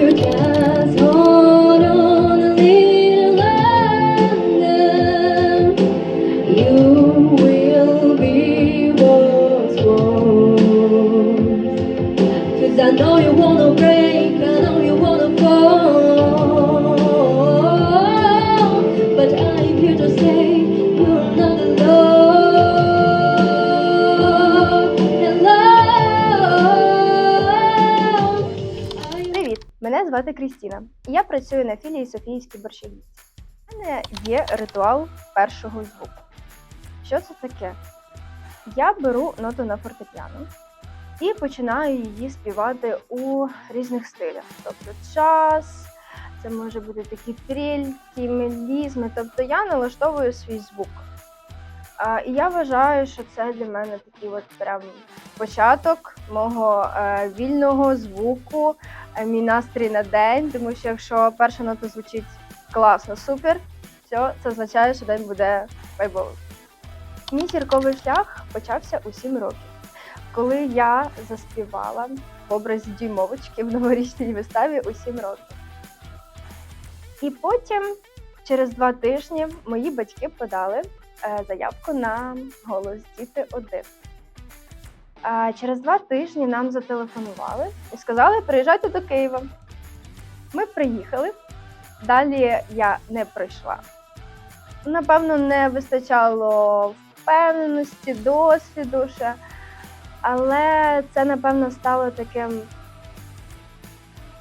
you can. Звати Крістіна. Я працюю на філії Софіївські борщагівці. У мене є ритуал першого звуку. Що це таке? Я беру ноту на фортепіано і починаю її співати у різних стилях. Тобто час, це може бути такі трільки, мелізми. Тобто я налаштовую свій звук. А, і я вважаю, що це для мене такий от прям початок мого е, вільного звуку, е, мій настрій на день, тому що якщо перша нота звучить класно, супер, все, це означає, що день буде вайбовий. Мій зірковий шлях почався у 7 років, коли я заспівала в образі дюймовочки в новорічній виставі у 7 років. І потім, через два тижні, мої батьки подали заявку на голос діти 1. Через два тижні нам зателефонували і сказали, приїжджайте до Києва. Ми приїхали. Далі я не прийшла. Напевно, не вистачало впевненості, досвіду ще. Але це, напевно, стало таким,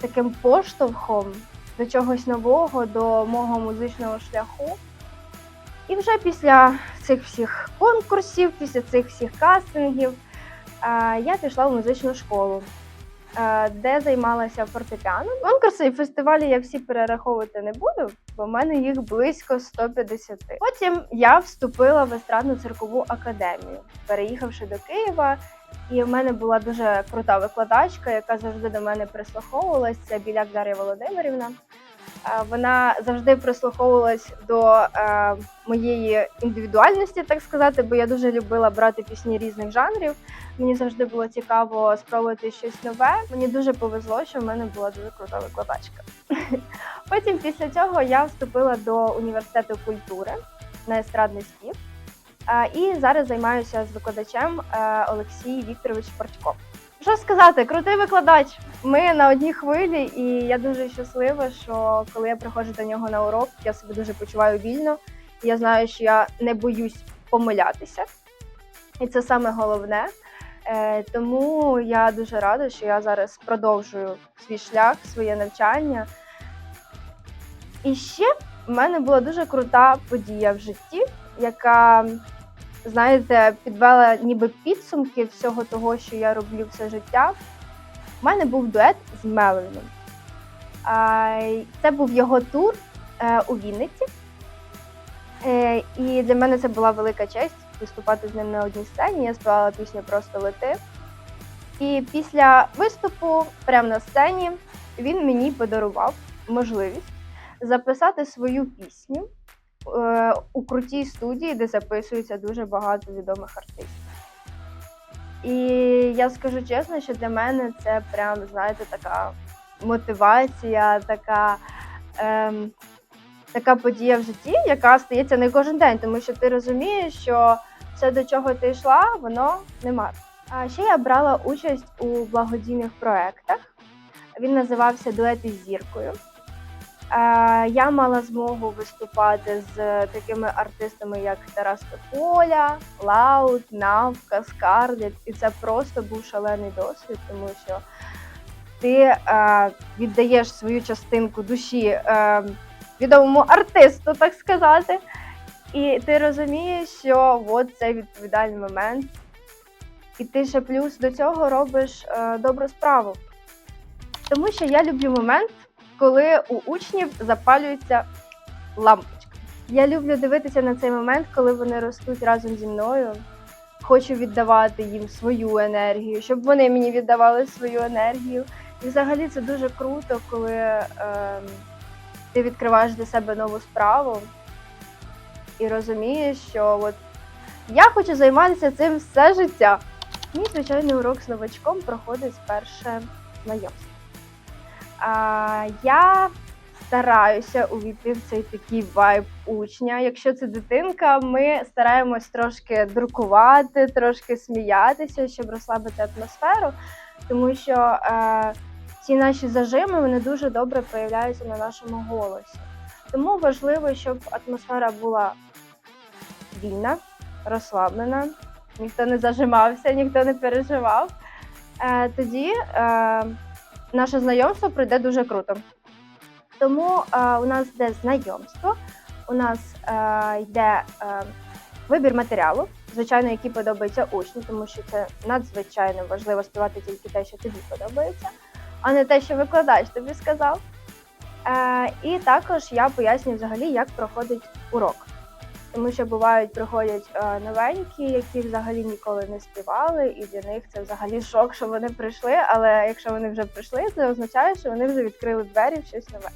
таким поштовхом до чогось нового, до мого музичного шляху. І вже після цих всіх конкурсів, після цих всіх кастингів, е, я пішла в музичну школу, е, де займалася фортепіано. Конкурси і фестивалі я всі перераховувати не буду, бо в мене їх близько 150. Потім я вступила в естрадну циркову академію, переїхавши до Києва. І в мене була дуже крута викладачка, яка завжди до мене прислуховувалась. Це Біляк Дар'я Володимирівна. Е, Вона завжди прислуховувалась до е, моєї індивідуальності, так сказати, бо я дуже любила брати пісні різних жанрів. Мені завжди було цікаво спробувати щось нове. Мені дуже повезло, що в мене була дуже крута викладачка. Потім після цього я вступила до університету культури на естрадний спів. Е, І зараз займаюся з викладачем е, Олексій Вікторович Портько. Що сказати, крутий викладач. Ми на одній хвилі, і я дуже щаслива, що коли я приходжу до нього на урок, я себе дуже почуваю вільно. Я знаю, що я не боюсь помилятися, і це саме головне. Е, Тому я дуже рада, що я зараз продовжую свій шлях, своє навчання. І ще в мене була дуже крута подія в житті, яка, знаєте, підвела ніби підсумки всього того, що я роблю все життя. У мене був дует з Мелвіном. Це був його тур е, у Вінниці. Е, І для мене це була велика честь виступати з ним на одній сцені. Я співала пісню Просто лети. І після виступу, прямо на сцені, він мені подарував можливість записати свою пісню у крутій студії, де записується дуже багато відомих артистів. І я скажу чесно, що для мене це прям, знаєте, така мотивація, така, ем, така подія в житті, яка стається не кожен день, тому що ти розумієш, що все, до чого ти йшла, воно не марно. А ще я брала участь у благодійних проєктах. Він називався Дует із зіркою. Е, Я мала змогу виступати з такими артистами, як Тарас Тополя, Лаут, Навка, Скарлет. І це просто був шалений досвід, тому що ти е, віддаєш свою частинку душі е, відомому артисту, так сказати. І ти розумієш, що от цей відповідальний момент. І ти ще плюс до цього робиш добру справу. Тому що я люблю момент, коли у учнів запалюється лампочка. Я люблю дивитися на цей момент, коли вони ростуть разом зі мною. Хочу віддавати їм свою енергію, щоб вони мені віддавали свою енергію. І взагалі це дуже круто, коли е, ти відкриваєш для себе нову справу і розумієш, що от я хочу займатися цим все життя. Мій звичайний урок з новачком проходить перше знайомство. А, я стараюся увійти в цей такий вайб учня. Якщо це дитинка, ми стараємось трошки друкувати, трошки сміятися, щоб розслабити атмосферу, тому що е, ці наші зажими вони дуже добре проявляються на нашому голосі. Тому важливо, щоб атмосфера була вільна, розслаблена, ніхто не зажимався, ніхто не переживав. Е, тоді е, наше знайомство пройде дуже круто. Тому е, у нас йде знайомство, у нас е, йде е, вибір матеріалу, звичайно, який подобається учню, тому що це надзвичайно важливо співати тільки те, що тобі подобається, а не те, що викладач тобі сказав. Е, і також я пояснюю взагалі, як проходить урок. Тому що бувають, приходять е, новенькі, які взагалі ніколи не співали, і для них це взагалі шок, що вони прийшли. Але якщо вони вже прийшли, це означає, що вони вже відкрили двері в щось нове.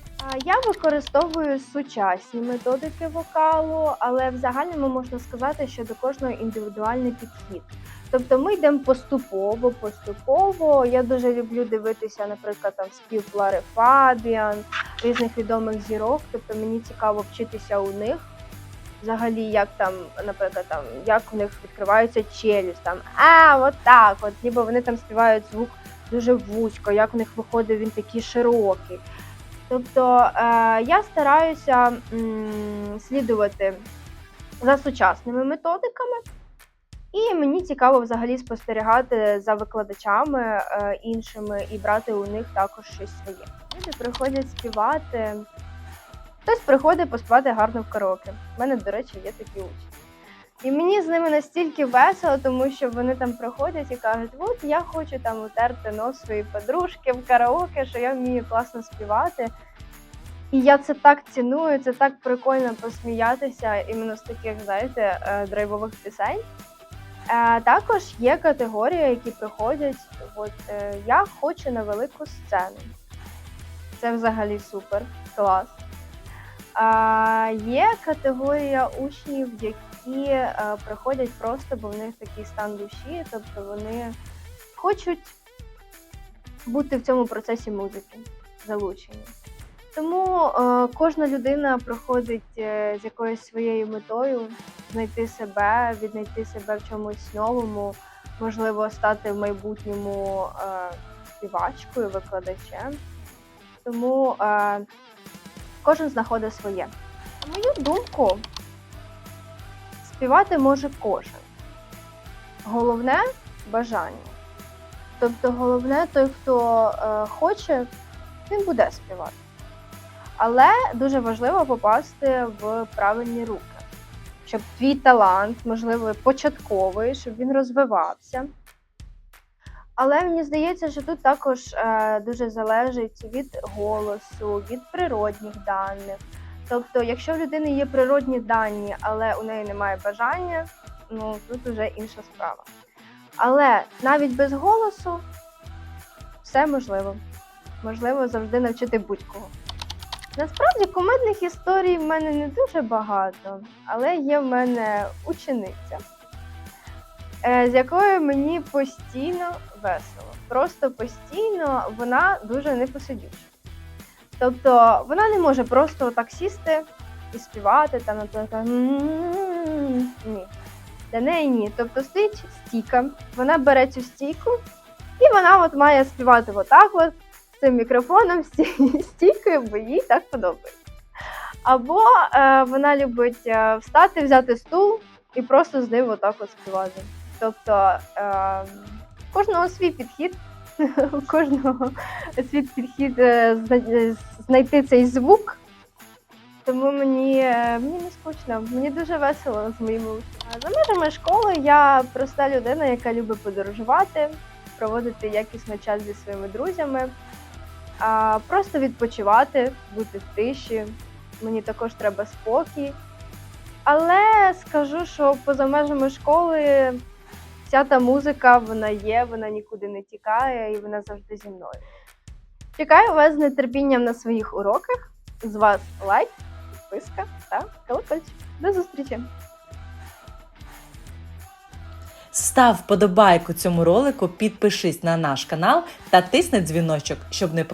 Я використовую сучасні методики вокалу, але в загальному можна сказати, що до кожного індивідуальний підхід. Тобто ми йдемо поступово, поступово. Я дуже люблю дивитися, наприклад, там спів Лари Фабіан, різних відомих зірок. Тобто мені цікаво вчитися у них. Взагалі, як там, наприклад, там як в них відкривається челюсть, там а, от так, от ніби вони там співають звук дуже вузько, як в них виходить він такий широкий. Тобто е, я стараюся слідувати за сучасними методиками, і мені цікаво взагалі спостерігати за викладачами е, іншими і брати у них також щось своє. Люди приходять співати. Хтось приходить поспівати гарно в караоке. У мене, до речі, є такі учні. І мені з ними настільки весело, тому що вони там приходять і кажуть, от я хочу там утерти нос своїй подружки в караоке, що я вмію класно співати. І я це так ціную, це так прикольно посміятися іменно з таких, знаєте, е, драйвових пісень. Е, Також є категорії, які приходять. От е, я хочу на велику сцену. Це взагалі супер, клас. Є категорія учнів, які е, приходять просто, бо в них такий стан душі, тобто вони хочуть бути в цьому процесі музики залучені. Тому е, кожна людина приходить е, з якоюсь своєю метою знайти себе, віднайти себе в чомусь новому, можливо, стати в майбутньому співачкою, викладачем. Тому кожен знаходить своє. На мою думку, співати може кожен. Головне бажання. Тобто, головне, той, хто е, хоче, він буде співати. Але дуже важливо попасти в правильні руки, щоб твій талант, можливо, початковий, щоб він розвивався. Але мені здається, що тут також е, дуже залежить від голосу, від природних даних. Тобто, якщо в людини є природні дані, але у неї немає бажання, ну тут вже інша справа. Але навіть без голосу все можливо. Можливо завжди навчити будь-кого. Насправді кумедних історій в мене не дуже багато, але є в мене учениця, з якою мені постійно весело. Просто постійно вона дуже непосидюча. Тобто вона не може просто так сісти і співати там, наприклад, ні. Для неї ні. Тобто стоїть стійка, вона бере цю стійку, і вона от має співати отак от з цим мікрофоном, стійкою, бо їй так подобається. Або е, вона любить е, встати, взяти стул і просто з ним отак от співати. Тобто е, кожного свій підхід, кожного свій підхід е, е, знайти цей звук. Тому мені, е, мені не скучно, мені дуже весело з моїми учнями. За межами школи я проста людина, яка любить подорожувати, проводити якісно час зі своїми друзями, просто відпочивати, бути в тиші. Мені також треба спокій. Але скажу, що поза межами школи вся та музика вона є, вона нікуди не тікає і вона завжди зі мною. Чекаю вас з нетерпінням на своїх уроках. З вас лайк, підписка та колокольчик. До зустрічі! Став вподобайку цьому ролику, підпишись на наш канал та тисни дзвіночок, щоб не пропустити